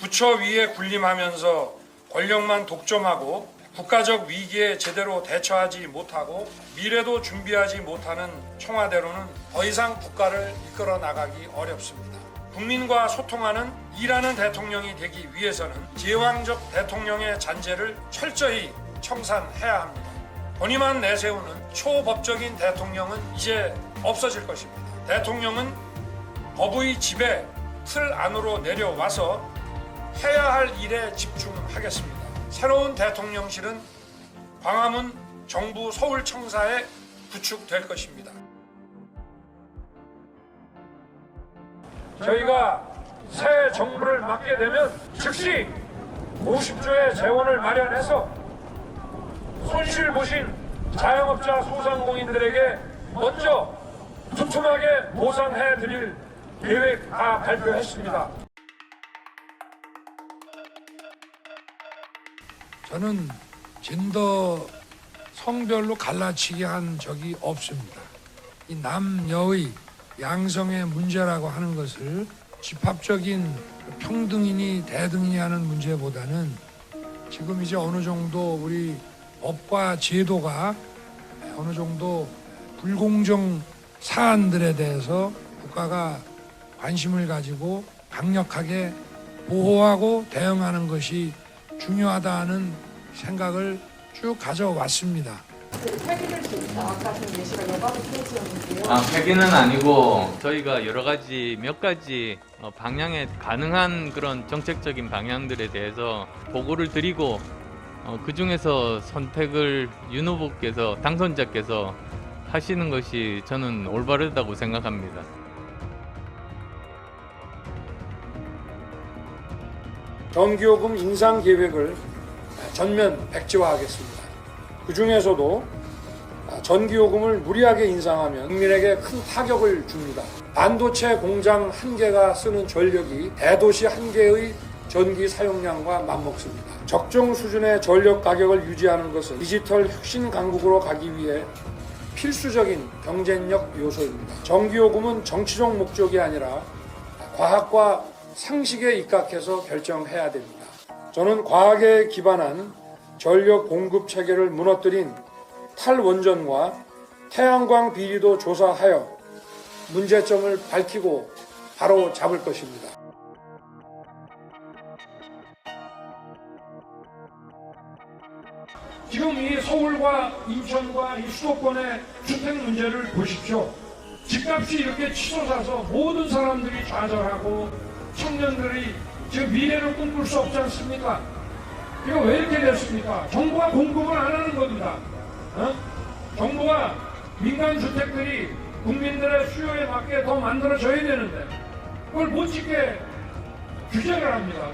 부처 위에 군림하면서 권력만 독점하고 국가적 위기에 제대로 대처하지 못하고 미래도 준비하지 못하는 청와대로는 더 이상 국가를 이끌어 나가기 어렵습니다. 국민과 소통하는 일하는 대통령이 되기 위해서는 제왕적 대통령의 잔재를 철저히 청산해야 합니다. 본의만 내세우는 초법적인 대통령은 이제 없어질 것입니다. 대통령은 법의 지배 틀 안으로 내려와서 해야 할 일에 집중하겠습니다. 새로운 대통령실은 광화문 정부 서울청사에 구축될 것입니다. 저희가 새 정부를 맡게 되면 즉시 50조의 재원을 마련해서 손실 보신 자영업자 소상공인들에게 먼저 촘촘하게 보상해 드릴 계획 다 발표했습니다. 저는 진더 성별로 갈라치기 한 적이 없습니다. 이 남녀의 양성의 문제라고 하는 것을 집합적인 평등이니 대등이니 하는 문제보다는 지금 이제 어느 정도 우리 법과 제도가 어느 정도 불공정 사안들에 대해서 국가가 관심을 가지고 강력하게 보호하고 대응하는 것이 중요하다는 생각을 쭉 가져왔습니다. 폐기될 수 있다 같은 예시가 여가부 페이지였는데요. 아, 폐기는 아니고 저희가 여러 가지 몇 가지 어, 방향에 가능한 그런 정책적인 방향들에 대해서 보고를 드리고 어, 그 중에서 선택을 윤 후보께서 당선자께서 하시는 것이 저는 올바르다고 생각합니다. 전기요금 인상 계획을 전면 백지화하겠습니다. 그 중에서도 전기요금을 무리하게 인상하면 국민에게 큰 타격을 줍니다. 반도체 공장 한 개가 쓰는 전력이 대도시 한 개의 전기 사용량과 맞먹습니다. 적정 수준의 전력 가격을 유지하는 것은 디지털 혁신 강국으로 가기 위해 필수적인 경쟁력 요소입니다. 전기요금은 정치적 목적이 아니라 과학과 상식에 입각해서 결정해야 됩니다. 저는 과학에 기반한 전력 공급 체계를 무너뜨린 탈원전과 태양광 비리도 조사하여 문제점을 밝히고 바로 잡을 것입니다. 지금 이 서울과 인천과 이 수도권의 주택 문제를 보십시오. 집값이 이렇게 치솟아서 모든 사람들이 좌절하고 청년들이 지금 미래를 꿈꿀 수 없지 않습니까? 이거 왜 이렇게 됐습니까? 정부가 공급을 안 하는 겁니다. 어? 정부가 민간 주택들이 국민들의 수요에 맞게 더 만들어져야 되는데 그걸 못 짓게 규제를 합니다.